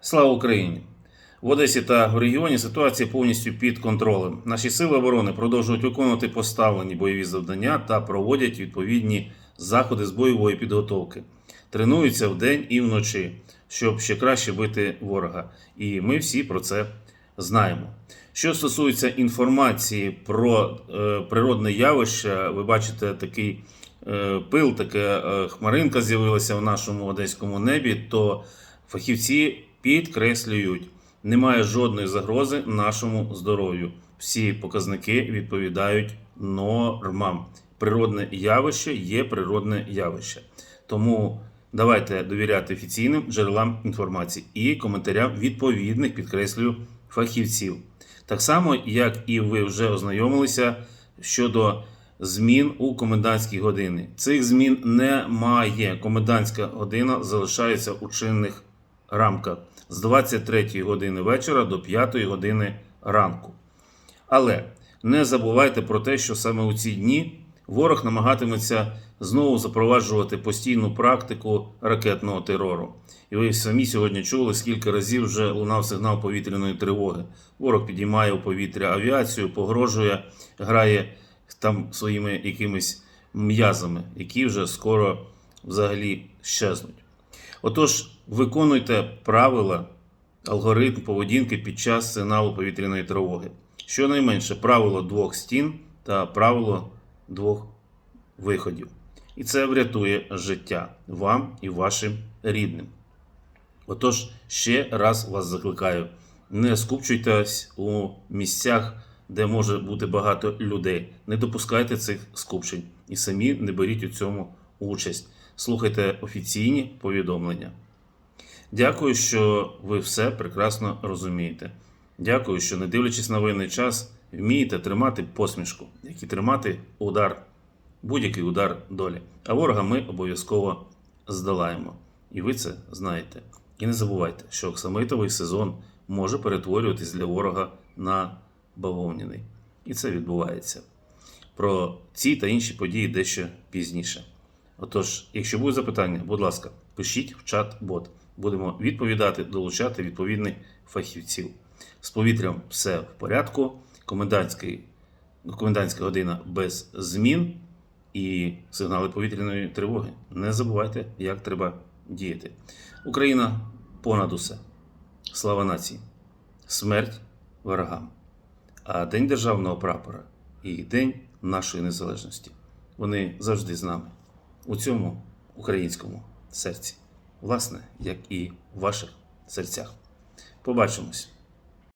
Слава Україні! В Одесі та в регіоні ситуація повністю під контролем. Наші сили оборони продовжують виконувати поставлені бойові завдання та проводять відповідні заходи з бойової підготовки. Тренуються вдень і вночі, щоб ще краще бити ворога. І ми всі про це знаємо. Що стосується інформації про е, природне явище, ви бачите такий е, пил, така е, хмаринка з'явилася в нашому одеському небі, то фахівці підкреслюють, немає жодної загрози нашому здоров'ю. Всі показники відповідають нормам. Природне явище є природне явище. Тому давайте довіряти офіційним джерелам інформації і коментарям відповідних, підкреслюю, фахівців. Так само, як і ви вже ознайомилися щодо змін у комендантські години. Цих змін немає. Комендантська година залишається у чинних рамках з 23 години вечора до 5 години ранку. Але не забувайте про те, що саме у ці дні ворог намагатиметься знову запроваджувати постійну практику ракетного терору. І ви самі сьогодні чули, скільки разів вже лунав сигнал повітряної тривоги. Ворог підіймає у повітря авіацію, погрожує, грає там своїми якимись м'язами, які вже скоро взагалі щезнуть. Отож, виконуйте правила, алгоритм поведінки під час сигналу повітряної тривоги. Щонайменше правило двох стін та правило двох виходів. І це врятує життя вам і вашим рідним. Отож, ще раз вас закликаю: не скупчуйтесь у місцях, де може бути багато людей. Не допускайте цих скупчень і самі не беріть у цьому участь. Слухайте офіційні повідомлення. Дякую, що ви все прекрасно розумієте. Дякую, що, не дивлячись на воєнний час, вмієте тримати посмішку, як і тримати удар, будь-який удар долі. А ворога ми обов'язково здолаємо. І ви це знаєте. І не забувайте, що оксамитовий сезон може перетворюватись для ворога на бавовняний. І це відбувається. Про ці та інші події дещо пізніше. Отож, якщо будуть запитання, будь ласка, пишіть в чат-бот. Будемо відповідати, долучати відповідних фахівців. З повітрям все в порядку. Комендантський, комендантська година без змін і сигнали повітряної тривоги. Не забувайте, як треба діяти. Україна понад усе. Слава нації! Смерть ворогам! А День державного прапора і День нашої незалежності. Вони завжди з нами у цьому українському серці. Власне, як і в ваших серцях. Побачимось!